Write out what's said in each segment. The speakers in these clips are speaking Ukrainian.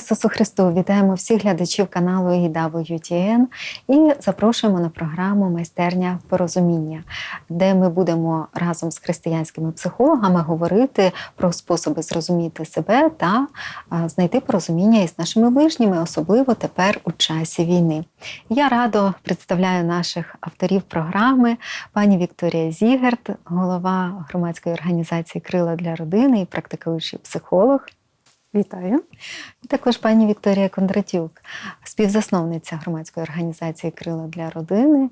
Ісусу Христу! Вітаємо всіх глядачів каналу UTN і запрошуємо на програму Майстерня порозуміння, де ми будемо разом з християнськими психологами говорити про способи зрозуміти себе та знайти порозуміння із нашими ближніми, особливо тепер у часі війни. Я радо представляю наших авторів програми, пані Вікторія Зігерт, голова громадської організації Крила для родини і практикуючий психолог. Вітаю. І також пані Вікторія Кондратюк, співзасновниця громадської організації Крила для родини,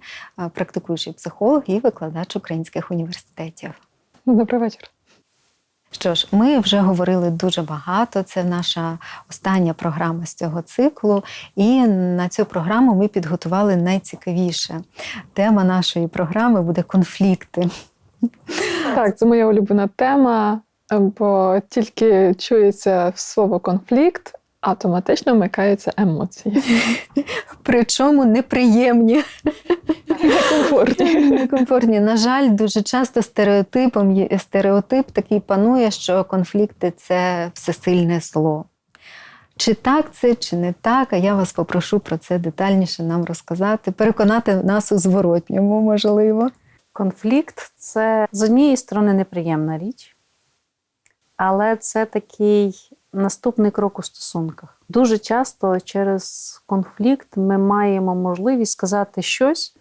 практикуючий психолог і викладач українських університетів. Добрий вечір. Що ж, ми вже говорили дуже багато. Це наша остання програма з цього циклу. І на цю програму ми підготували найцікавіше. Тема нашої програми буде конфлікти. Так, це моя улюблена тема, бо тільки чується слово конфлікт, автоматично вмикаються емоції. Причому неприємні. Некомфортні. Некомфортні. На жаль, дуже часто стереотипом є- стереотип такий панує, що конфлікти це всесильне зло. Чи так це, чи не так, а я вас попрошу про це детальніше нам розказати, переконати нас у зворотньому, можливо. Конфлікт це з однієї сторони неприємна річ, але це такий наступний крок у стосунках. Дуже часто через конфлікт ми маємо можливість сказати щось,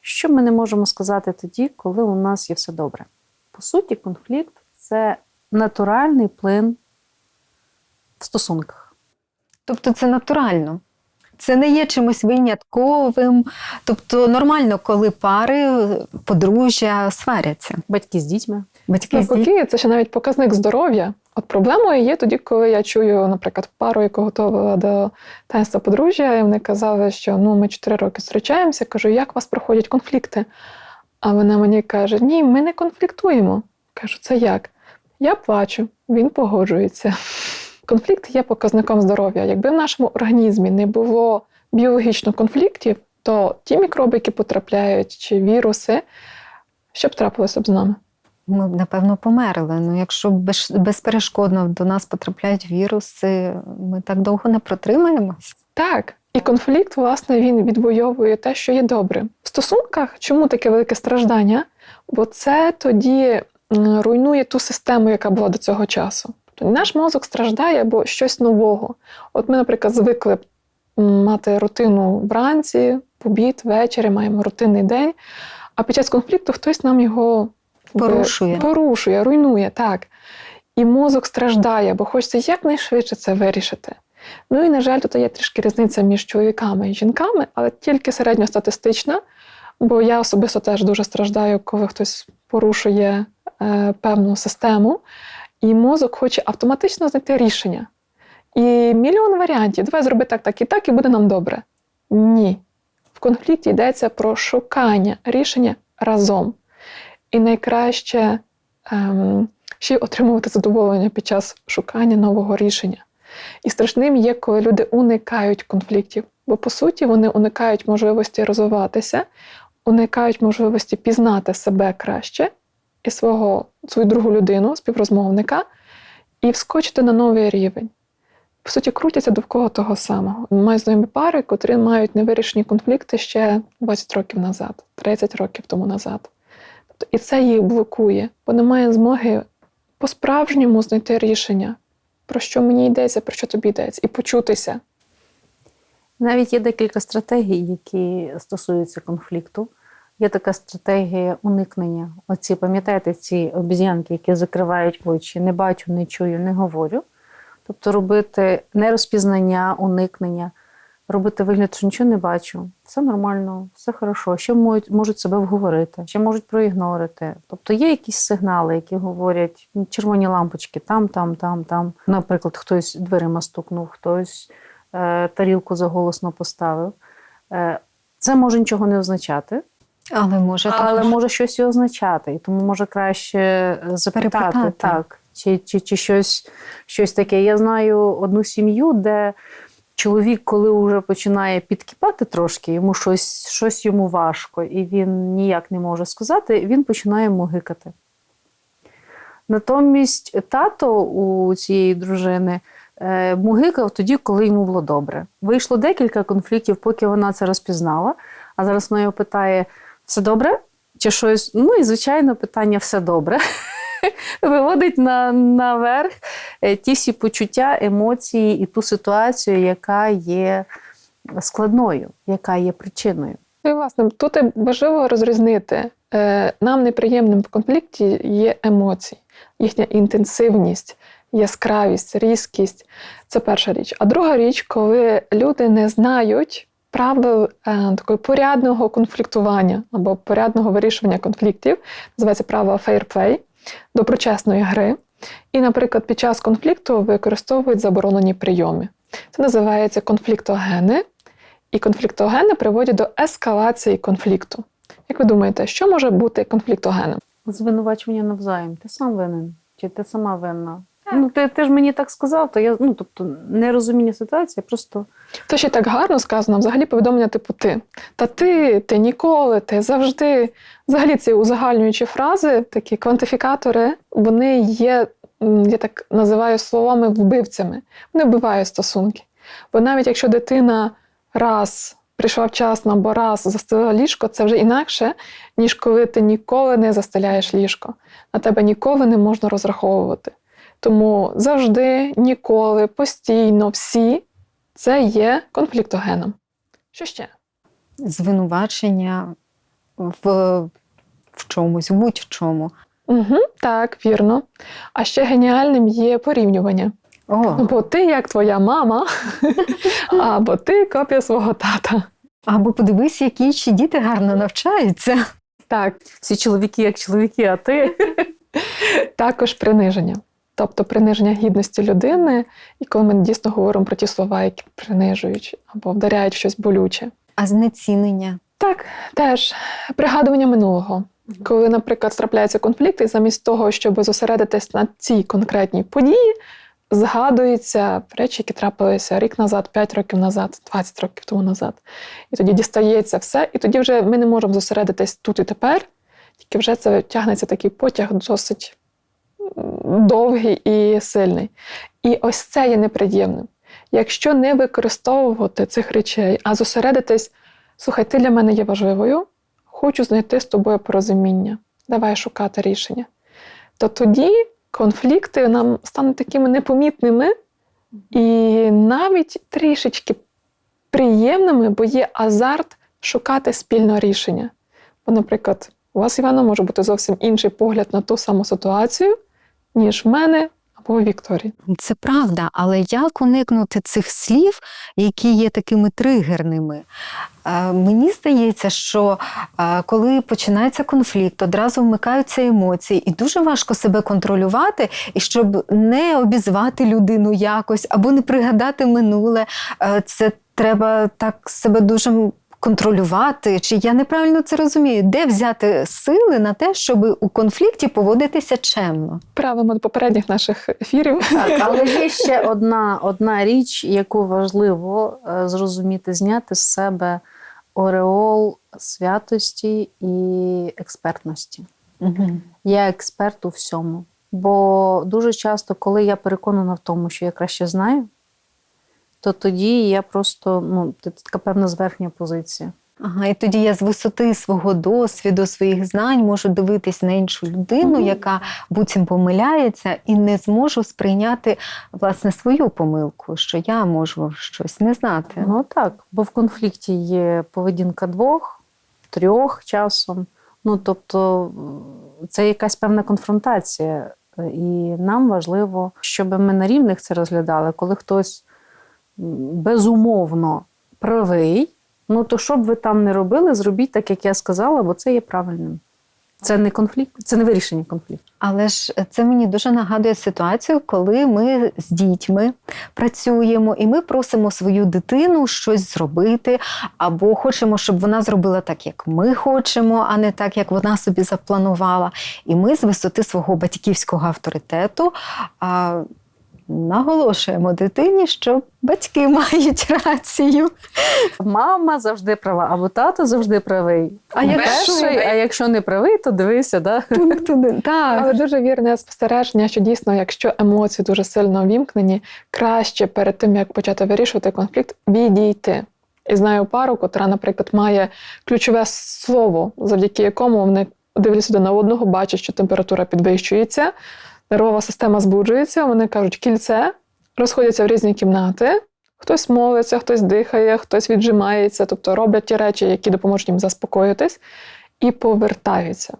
що ми не можемо сказати тоді, коли у нас є все добре. По суті, конфлікт це натуральний плин в стосунках. Тобто це натурально. Це не є чимось винятковим. Тобто нормально, коли пари, подружжя сваряться. Батьки з дітьми. Батьки з дітьми. Навпаки, це ще навіть показник здоров'я. От проблемою є тоді, коли я чую, наприклад, пару, яку готувала до таїнства подружжя, і вони казали, що ну ми 4 роки зустрічаємося. Кажу, як у вас проходять конфлікти? А вона мені каже: Ні, ми не конфліктуємо. Кажу, це як? Я плачу, він погоджується. Конфлікт є показником здоров'я. Якби в нашому організмі не було біологічно конфліктів, то ті мікроби, які потрапляють, чи віруси, що б трапилося б з нами? Ми б, напевно, померли. Ну, якщо без, безперешкодно до нас потрапляють віруси, ми так довго не протримаємось. Так, і конфлікт, власне, він відвоює те, що є добре. В стосунках чому таке велике страждання? Бо це тоді руйнує ту систему, яка була до цього часу. Тобто наш мозок страждає, бо щось нового. От ми, наприклад, звикли мати рутину вранці, обід, ввечері, маємо рутинний день. А під час конфлікту хтось нам його Порушує. порушує, руйнує, так. І мозок страждає, бо хочеться якнайшвидше це вирішити. Ну і, на жаль, тут є трішки різниця між чоловіками і жінками, але тільки середньостатистична, бо я особисто теж дуже страждаю, коли хтось порушує е, певну систему, і мозок хоче автоматично знайти рішення. І мільйон варіантів. Давай зроби так, так і так, і буде нам добре. Ні. В конфлікті йдеться про шукання рішення разом. І найкраще ем, ще отримувати задоволення під час шукання нового рішення. І страшним є, коли люди уникають конфліктів, бо по суті вони уникають можливості розвиватися, уникають можливості пізнати себе краще і свого, свою другу людину, співрозмовника, і вскочити на новий рівень. По суті, крутяться довкола того самого. Маю знайомі пари, котрі мають невирішені конфлікти ще 20 років назад, 30 років тому назад. Тобто, і це їх блокує, бо немає змоги по-справжньому знайти рішення, про що мені йдеться, про що тобі йдеться, і почутися. Навіть є декілька стратегій, які стосуються конфлікту. Є така стратегія уникнення. Оці, пам'ятаєте, ці обіз'янки, які закривають очі, не бачу, не чую, не говорю. Тобто робити нерозпізнання, уникнення, робити вигляд, що нічого не бачу, все нормально, все хорошо. Ще можуть, можуть себе вговорити, ще можуть проігнорити. Тобто є якісь сигнали, які говорять «Ну, червоні лампочки там, там, там, там. Наприклад, хтось дверима стукнув, хтось е, тарілку заголосно поставив. Е, це може нічого не означати, Але може але може щось і означати. І тому може краще е, запитати, Перепитати. так, чи, чи, чи щось, щось таке. Я знаю одну сім'ю, де чоловік, коли вже починає підкипати трошки, йому щось, щось йому важко, і він ніяк не може сказати, він починає мугикати. Натомість тато у цієї дружини е, мугикав тоді, коли йому було добре. Вийшло декілька конфліктів, поки вона це розпізнала. А зараз вона його питає: все добре? Чи щось? Ну і звичайно, питання все добре. Виводить на, наверх е, ті всі почуття, емоції і ту ситуацію, яка є складною, яка є причиною. Ну, і, власне, тут важливо розрізнити. Е, Нам неприємним в конфлікті є емоції, їхня інтенсивність, яскравість, різкість це перша річ. А друга річ, коли люди не знають правил е, такої порядного конфліктування або порядного вирішування конфліктів, називається fair play, доброчесної гри. І, наприклад, під час конфлікту використовують заборонені прийоми. Це називається конфліктогени. І конфліктогени приводять до ескалації конфлікту. Як ви думаєте, що може бути конфліктогеном? Звинувачування навзаєм. Ти сам винен, чи ти сама винна? Ну, ти, ти ж мені так сказав, то я ну, тобто, нерозуміння ситуації, просто Це ще так гарно сказано, взагалі повідомлення типу ти. Та ти, ти ніколи, ти завжди. Взагалі ці узагальнюючі фрази, такі квантифікатори, вони є, я так називаю словами вбивцями. Вони вбивають стосунки. Бо навіть якщо дитина раз прийшла вчасно або раз застелила ліжко, це вже інакше, ніж коли ти ніколи не застеляєш ліжко. На тебе ніколи не можна розраховувати. Тому завжди, ніколи, постійно, всі це є конфліктогеном. Що ще? Звинувачення в, в чомусь, в будь-чому. Угу, так, вірно. А ще геніальним є порівнювання. О, Бо ти як твоя мама, або ти копія свого тата. або подивись, які інші діти гарно навчаються. Так, всі чоловіки як чоловіки, а ти. також приниження. Тобто приниження гідності людини, і коли ми дійсно говоримо про ті слова, які принижують або вдаряють в щось болюче. А знецінення. Так, теж пригадування минулого. Коли, наприклад, трапляється конфлікт, і замість того, щоб зосередитись на цій конкретній події, згадуються речі, які трапилися рік назад, 5 років назад, 20 років тому назад. І тоді дістається все, і тоді вже ми не можемо зосередитись тут і тепер, тільки вже це тягнеться такий потяг досить довгий і сильний. І ось це є неприємним. Якщо не використовувати цих речей, а зосередитись, слухай, ти для мене є важливою, хочу знайти з тобою порозуміння, давай шукати рішення. То тоді конфлікти нам стануть такими непомітними і навіть трішечки приємними, бо є азарт шукати спільне рішення. Бо, наприклад, у вас, Івана, може бути зовсім інший погляд на ту саму ситуацію, ніж в мене або у Вікторії. Це правда, але як уникнути цих слів, які є такими тригерними? Е, Мені здається, що е, коли починається конфлікт, одразу вмикаються емоції, і дуже важко себе контролювати, і щоб не обізвати людину якось або не пригадати минуле, е, це треба так себе дуже. Контролювати, чи я неправильно це розумію, де взяти сили на те, щоб у конфлікті поводитися чемно? Правимо до попередніх наших ефірів. Так, але є ще одна, одна річ, яку важливо е, зрозуміти, зняти з себе ореол святості і експертності. Угу. Я експерт у всьому. Бо дуже часто, коли я переконана в тому, що я краще знаю, то тоді я просто ну, це така певна зверхня позиція. Ага, і тоді я з висоти свого досвіду, своїх знань можу дивитись на іншу людину, яка буцім помиляється, і не зможу сприйняти власне свою помилку, що я можу щось не знати. Ну так, бо в конфлікті є поведінка двох, трьох часом. Ну тобто це якась певна конфронтація. І нам важливо, щоб ми на рівних це розглядали, коли хтось безумовно правий. Ну то що б ви там не робили, зробіть так, як я сказала, бо це є правильним. Це не конфлікт, це не вирішення конфлікту. Але ж це мені дуже нагадує ситуацію, коли ми з дітьми працюємо і ми просимо свою дитину щось зробити, або хочемо, щоб вона зробила так, як ми хочемо, а не так, як вона собі запланувала. І ми з висоти свого батьківського авторитету. Наголошуємо дитині, що батьки мають рацію. Мама завжди права, або тато завжди правий. А якщо- Перший, а якщо не правий, то дивися, да? Так. Але дуже вірне спостереження, що дійсно, якщо емоції дуже сильно вімкнені, краще перед тим як почати вирішувати конфлікт, відійти. І знаю пару, котра, наприклад, має ключове слово, завдяки якому вони дивляться один на одного, бачать, що температура підвищується, нервова система збуджується. Вони кажуть кільце, розходяться в різні кімнати. Хтось молиться, хтось дихає, хтось віджимається, тобто роблять ті речі, які допоможуть їм заспокоїтись, і повертаються.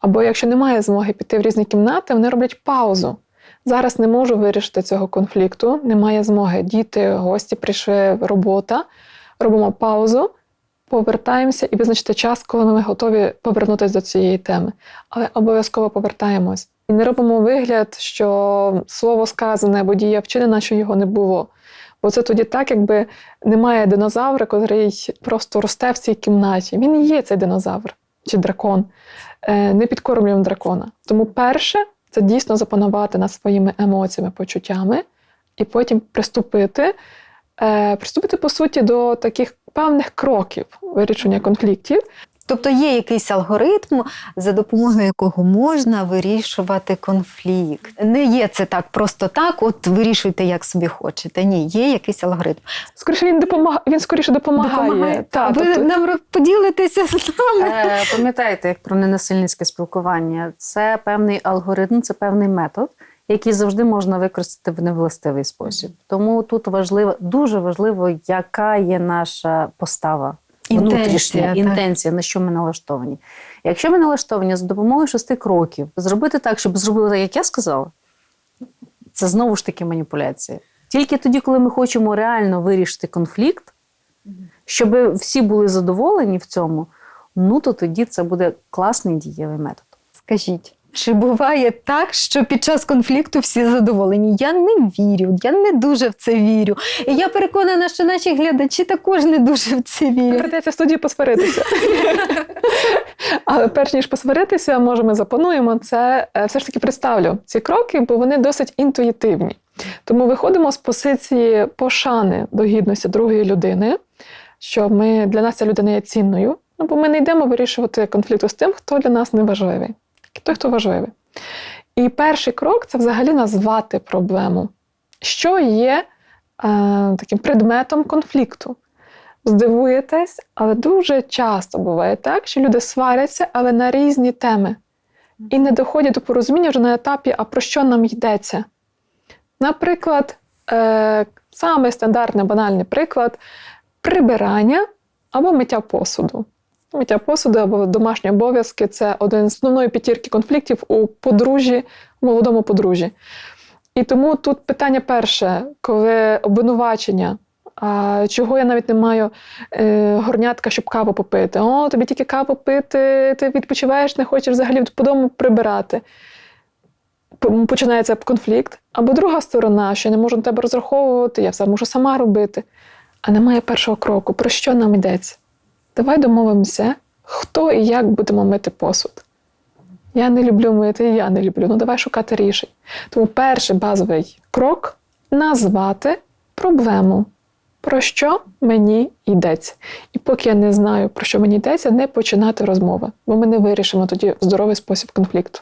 Або якщо немає змоги піти в різні кімнати, вони роблять паузу. Зараз не можу вирішити цього конфлікту, немає змоги. Діти, гості прийшли, робота. Робимо паузу, повертаємося і визначити час, коли ми готові повернутися до цієї теми. Але обов'язково повертаємось. І не робимо вигляд, що слово сказане або дія вчинена, що його не було. Бо це тоді так, якби немає динозавра, який просто росте в цій кімнаті. Він і є цей динозавр чи дракон. Е, Не підкормлюємо дракона. Тому перше це дійсно запанувати над своїми емоціями, почуттями, і потім приступити, е, приступити, по суті, до таких певних кроків вирішення конфліктів. Тобто є якийсь алгоритм, за допомогою якого можна вирішувати конфлікт. Не є це так просто так, от вирішуйте, як собі хочете. Ні, є якийсь алгоритм. Скоріше він допомагає, він скоріше допомагає. Допомагає. Та, Ви тобто- нам поділитеся з нами. Е, Пам'ятаєте, як про ненасильницьке спілкування, це певний алгоритм, це певний метод, який завжди можна використати в невластивий спосіб. Тому тут важливо, дуже важливо, яка є наша постава. Внутрішня інтенція, на що ми налаштовані. Якщо ми налаштовані за допомогою шести кроків, зробити так, щоб зробили так, як я сказала, це знову ж таки маніпуляція. Тільки тоді, коли ми хочемо реально вирішити конфлікт, щоб всі були задоволені в цьому, ну то тоді це буде класний дієвий метод. Скажіть, чи буває так, що під час конфлікту всі задоволені? Я не вірю, я не дуже в це вірю. І я переконана, що наші глядачі також не дуже в це вірять. Придеться в студії посваритися. Але перш ніж посваритися, може, ми заплануємо це. е, Все ж таки представлю ці кроки, бо вони досить інтуїтивні. Тому виходимо з позиції пошани до гідності другої людини, що ми для нас ця людина є цінною. Ну, бо ми не йдемо вирішувати конфлікту з тим, хто для нас не важливий, той, хто важливий. І перший крок це взагалі назвати проблему, що є е, таким предметом конфлікту здивуєтесь, але дуже часто буває так, що люди сваряться, але на різні теми. І не доходять до порозуміння вже на етапі, а про що нам йдеться. Наприклад, е, самий стандартний банальний приклад прибирання або миття посуду. Миття посуду або домашні обов'язки це один з основної п'ятірки конфліктів у подружжі, молодому подружжі. І тому тут питання перше, коли обвинувачення, а, чого я навіть не маю е, горнятка, щоб каву попити. О, тобі тільки каву пити, ти відпочиваєш, не хочеш взагалі по дому прибирати. Починається конфлікт. Або друга сторона, що я не можу на тебе розраховувати, я все можу сама робити. А немає першого кроку. Про що нам йдеться? Давай домовимося, хто і як будемо мити посуд. Я не люблю мити, я не люблю. Ну давай шукати рішень. Тому перший базовий крок назвати проблему, про що мені йдеться. І поки я не знаю, про що мені йдеться, не починати розмови, бо ми не вирішимо тоді здоровий спосіб конфлікту.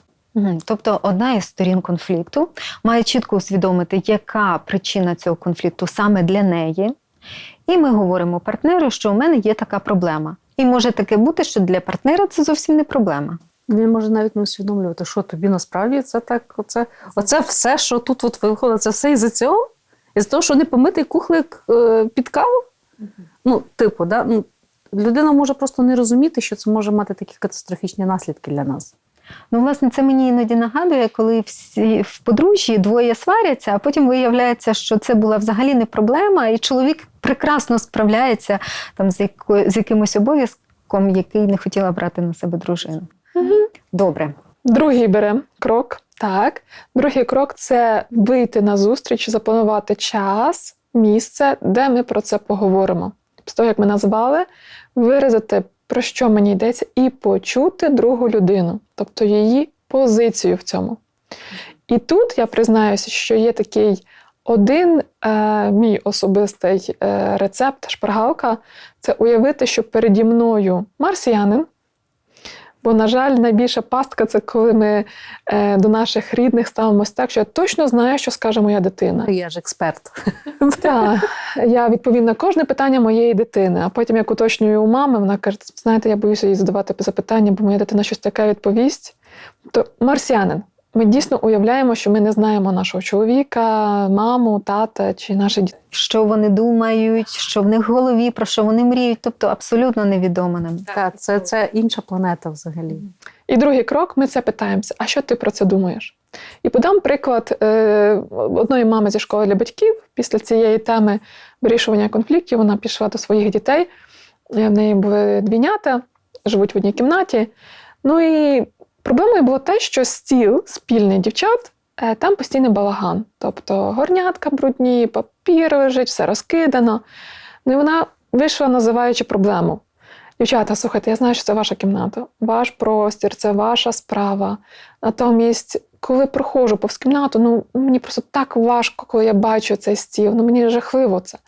Тобто одна із сторін конфлікту має чітко усвідомити, яка причина цього конфлікту саме для неї. І ми говоримо партнеру, що у мене є така проблема. І може таке бути, що для партнера це зовсім не проблема. Він може навіть не усвідомлювати, що тобі насправді це так. Оце, оце все, що тут от виходить, це все із-за цього? із-за того, що не помитий кухлик е, під каву? Ну, типу, да? ну, людина може просто не розуміти, що це може мати такі катастрофічні наслідки для нас. Ну, власне, це мені іноді нагадує, коли всі в подружжі двоє сваряться, а потім виявляється, що це була взагалі не проблема, і чоловік прекрасно справляється там з, яко, з якимось обов'язком, який не хотіла брати на себе дружина. Добре. Другий беремо крок. Так. Другий крок це вийти на зустріч, запланувати час, місце, де ми про це поговоримо. З того, як ми назвали, виразити, про що мені йдеться, і почути другу людину, тобто її позицію в цьому. І тут я признаюся, що є такий один е, мій особистий е, рецепт, шпаргалка це уявити, що переді мною марсіянин. Бо, на жаль, найбільша пастка це коли ми е, до наших рідних ставимося так, що я точно знаю, що скаже моя дитина. Я ж експерт. Так, я відповім на кожне питання моєї дитини, а потім як уточнюю у мами, вона каже: знаєте, я боюся їй задавати запитання, бо моя дитина щось таке відповість. То марсіанин. Ми дійсно уявляємо, що ми не знаємо нашого чоловіка, маму, тата чи наших дітей. Що вони думають, що в них в голові, про що вони мріють, тобто абсолютно невідомо нам. Так, це, це інша планета взагалі. І другий крок, ми це питаємося: а що ти про це думаєш? І подам приклад е, одної мами зі школи для батьків після цієї теми вирішування конфліктів. Вона пішла до своїх дітей. Е, В неї були двійнята, живуть в одній кімнаті. Ну і проблемою було те, що стіл спільний дівчат, е, там постійний балаган. Тобто горнятка брудні, папір лежить, все розкидано. Ну і вона вийшла, називаючи проблему. Дівчата, слухайте, я знаю, що це ваша кімната, ваш простір, це ваша справа. Натомість, коли проходжу повз кімнату, ну мені просто так важко, коли я бачу цей стіл. Ну мені жахливо це.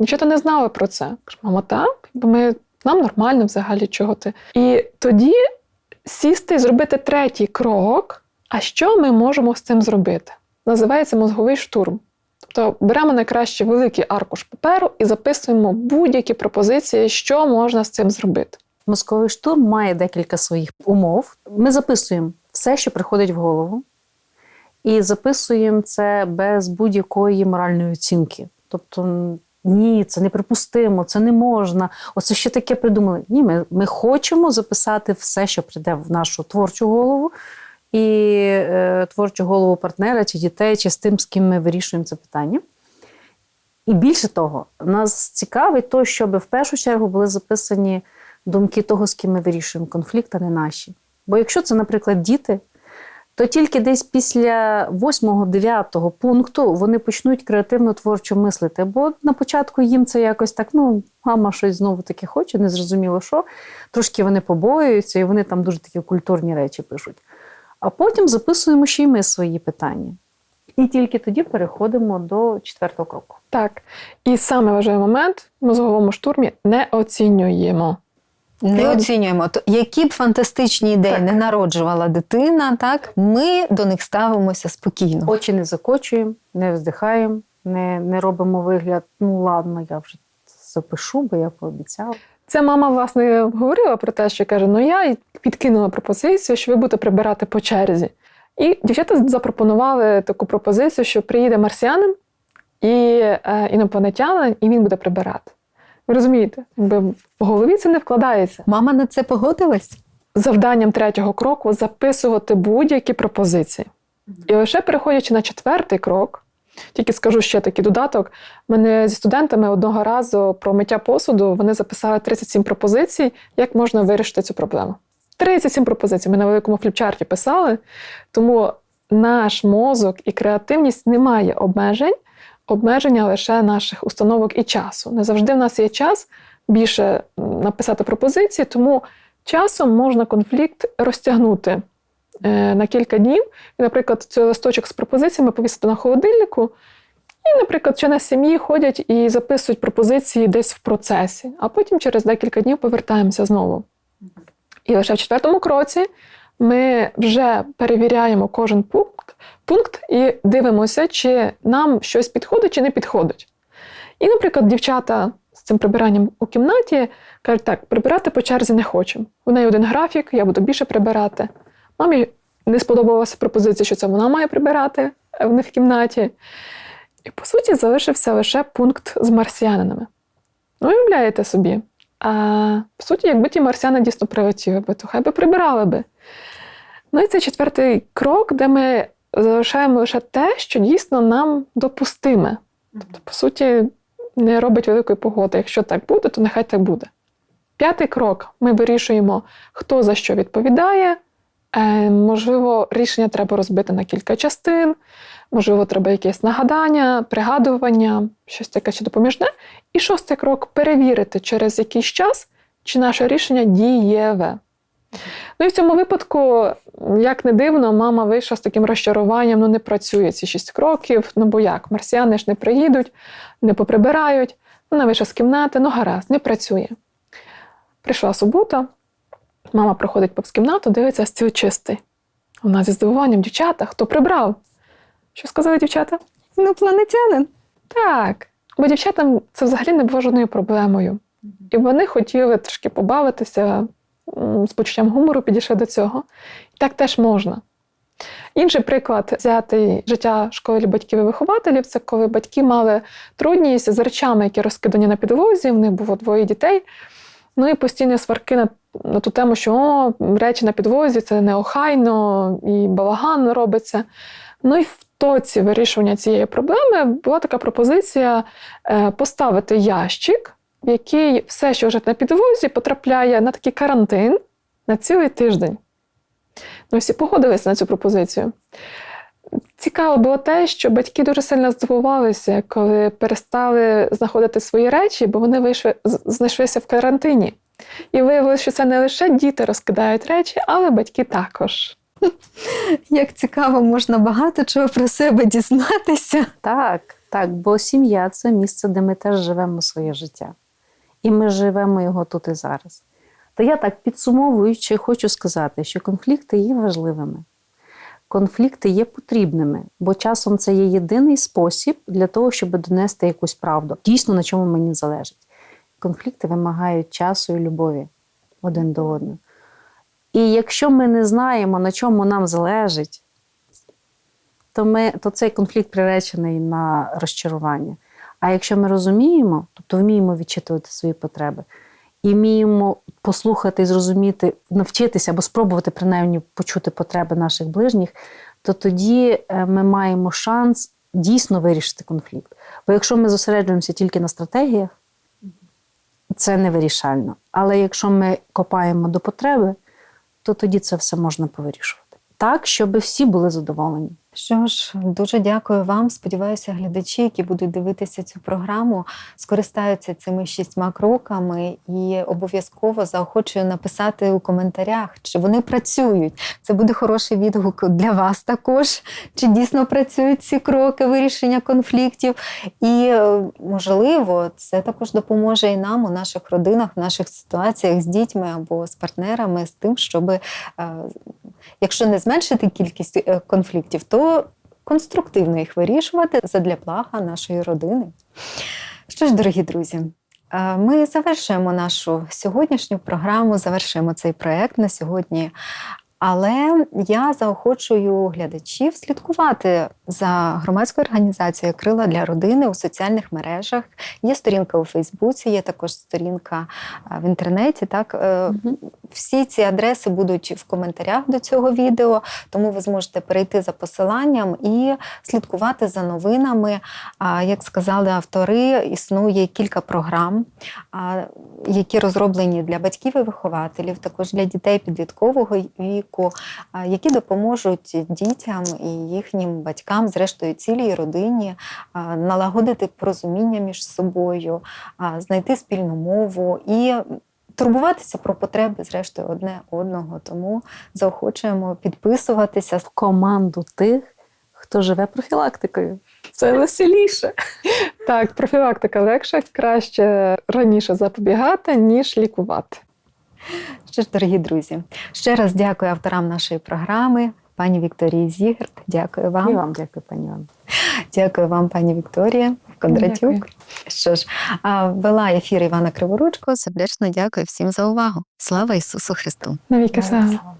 Дівчата не знали про це. Кажу, мама, так, бо ми нам нормально взагалі чого ти. І тоді сісти і зробити третій крок. А що ми можемо з цим зробити? Називається мозговий штурм. Тобто беремо найкраще великий аркуш паперу і записуємо будь-які пропозиції, що можна з цим зробити. Мозковий штурм має декілька своїх умов. Ми записуємо все, що приходить в голову, і записуємо це без будь-якої моральної оцінки. Тобто, ні, це неприпустимо, це не можна. Оце ще таке придумали. Ні, ми, ми хочемо записати все, що прийде в нашу творчу голову, і е, творчу голову партнера чи дітей, чи з тим, з ким ми вирішуємо це питання. І більше того, нас цікавить то, щоб в першу чергу були записані думки того, з ким ми вирішуємо конфлікт, а не наші. Бо якщо це, наприклад, діти, то тільки десь після 8-9 пункту вони почнуть креативно творчо мислити. Бо на початку їм це якось так, ну, мама щось знову таки хоче, незрозуміло що. Трошки вони побоюються, і вони там дуже такі культурні речі пишуть. А потім записуємо ще й ми свої питання. І тільки тоді переходимо до четвертого кроку. Так. І саме важливий момент в мозговому штурмі не оцінюємо. Не Так. оцінюємо, то які б фантастичні ідеї Так. не народжувала дитина, так ми до них ставимося спокійно. Очі не закочуємо, не вздихаємо, не, не робимо вигляд, ну ладно, я вже запишу, бо я пообіцяла. Це мама, власне, говорила про те, що каже: ну я підкинула пропозицію, що ви будете прибирати по черзі. І дівчата запропонували таку пропозицію, що приїде марсіанин і е, інопланетянин, і він буде прибирати. Ви розумієте, якби в голові це не вкладається. Мама на це погодилась? Завданням третього кроку записувати будь-які пропозиції. І лише переходячи на четвертий крок, тільки скажу ще такий додаток. Мене зі студентами одного разу про миття посуду вони записали 37 пропозицій, як можна вирішити цю проблему. 37 пропозицій. Ми на великому фліпчарті писали. Тому наш мозок і креативність не має обмежень, обмеження лише наших установок і часу. Не завжди в нас є час більше написати пропозиції, тому часом можна конфлікт розтягнути е, на кілька днів. І, наприклад, цей листочок з пропозиціями повісити на холодильнику. І, наприклад, члени сім'ї ходять і записують пропозиції десь в процесі, а потім через декілька днів повертаємося знову. І лише в четвертому кроці ми вже перевіряємо кожен пункт, пункт і дивимося, чи нам щось підходить чи не підходить. І, наприклад, дівчата з цим прибиранням у кімнаті кажуть, так, прибирати по черзі не хочемо. У неї один графік, я буду більше прибирати. Мамі не сподобалася пропозиція, що це вона має прибирати е, в них в кімнаті. І, по суті, залишився лише пункт з марсіанинами. Ну, уявляєте собі. А, по суті, якби ті марсіани дійсно прилетіли би, то хай би прибирали би. Ну і це четвертий крок, де ми залишаємо лише те, що дійсно нам допустиме. Тобто, по суті, не робить великої погоди. Якщо так буде, то нехай так буде. П'ятий крок: ми вирішуємо, хто за що відповідає. Е, можливо, рішення треба розбити на кілька частин, можливо, треба якесь нагадання, пригадування, щось таке ще допоміжне. І шостий крок перевірити через якийсь час, чи наше рішення дієве. Ну і в цьому випадку, як не дивно, мама вийшла з таким розчаруванням, ну не працює ці шість кроків. Ну бо як, марсіани ж не приїдуть, не поприбирають. Вона вийшла з кімнати, ну гаразд, не працює. Прийшла субота, мама проходить повз кімнату, дивиться, стіл чистий. Вона зі здивуванням, дівчата, хто прибрав? Що сказали дівчата? Інопланетянин. Так, бо дівчатам це взагалі не було жодною проблемою. І вони хотіли трошки побавитися, з почуттям гумору підійшли до цього. І так теж можна. Інший приклад взяти життя школи батьків і вихователів це коли батьки мали трудність з речами, які розкидані на підлозі, в них було двоє дітей. Ну і постійні сварки на, на ту тему, що о, речі на підлозі це неохайно і балаган робиться. Ну і в тоці вирішування цієї проблеми була така пропозиція е, поставити ящик, в який все, що лежить на підлозі, потрапляє на такий карантин на цілий тиждень. Ну, всі погодилися на цю пропозицію. Цікаво було те, що батьки дуже сильно здивувалися, коли перестали знаходити свої речі, бо вони вийшли, знайшлися в карантині. І виявилося, що це не лише діти розкидають речі, але батьки також. Як цікаво, можна багато чого про себе дізнатися. Так, так, бо сім'я це місце, де ми теж живемо своє життя. І ми живемо його тут і зараз. То я так підсумовуючи, хочу сказати, що конфлікти є важливими. Конфлікти є потрібними, бо часом це є єдиний спосіб для того, щоб донести якусь правду, дійсно на чому мені залежить. Конфлікти вимагають часу і любові один до одного. І якщо ми не знаємо, на чому нам залежить, то, ми, то цей конфлікт приречений на розчарування. А якщо ми розуміємо, тобто вміємо відчитувати свої потреби, і вміємо послухати і зрозуміти, навчитися або спробувати принаймні почути потреби наших ближніх, то тоді е, ми маємо шанс дійсно вирішити конфлікт. Бо якщо ми зосереджуємося тільки на стратегіях, це невирішально. Але якщо ми копаємо до потреби, то тоді це все можна повирішувати. Так, щоб всі були задоволені. Що ж, дуже дякую вам. Сподіваюся, глядачі, які будуть дивитися цю програму, скористаються цими шістьма кроками і обов'язково заохочую написати у коментарях, чи вони працюють. Це буде хороший відгук для вас також, чи дійсно працюють ці кроки вирішення конфліктів. І е, можливо, це також допоможе і нам у наших родинах, в наших ситуаціях з дітьми або з партнерами, з тим, щоб е, якщо не зменшити кількість е, конфліктів, то конструктивно їх вирішувати задля блага нашої родини. Що ж, дорогі друзі, е, ми завершуємо нашу сьогоднішню програму, завершуємо цей проект на сьогодні. Але я заохочую глядачів слідкувати за громадською організацією Крила для родини у соціальних мережах. Є сторінка у Фейсбуці, є також сторінка е, в інтернеті. Так Мгм. всі ці адреси будуть в коментарях до цього відео, тому ви зможете перейти за посиланням і слідкувати за новинами. Як сказали автори, існує кілька програм, які розроблені для батьків і вихователів, також для дітей підліткового віку, а, які допоможуть дітям і їхнім батькам, зрештою цілій родині, налагодити порозуміння між собою, знайти спільну мову і турбуватися про потреби, зрештою, одне одного. Тому заохочуємо підписуватися. В команду тих, хто живе профілактикою. Це веселіше. Так, профілактика легше, краще раніше запобігати, ніж лікувати. Що ж, дорогі друзі, ще раз дякую авторам нашої програми, пані Вікторії Зігард. Дякую вам. І вам дякую, пані Іван. Дякую вам, пані Вікторія Кондратюк. Дякую. Що ж, а, вела ефір Івана Криворучко. Сердечно дякую всім за увагу. Слава Ісусу Христу! Навіки слава.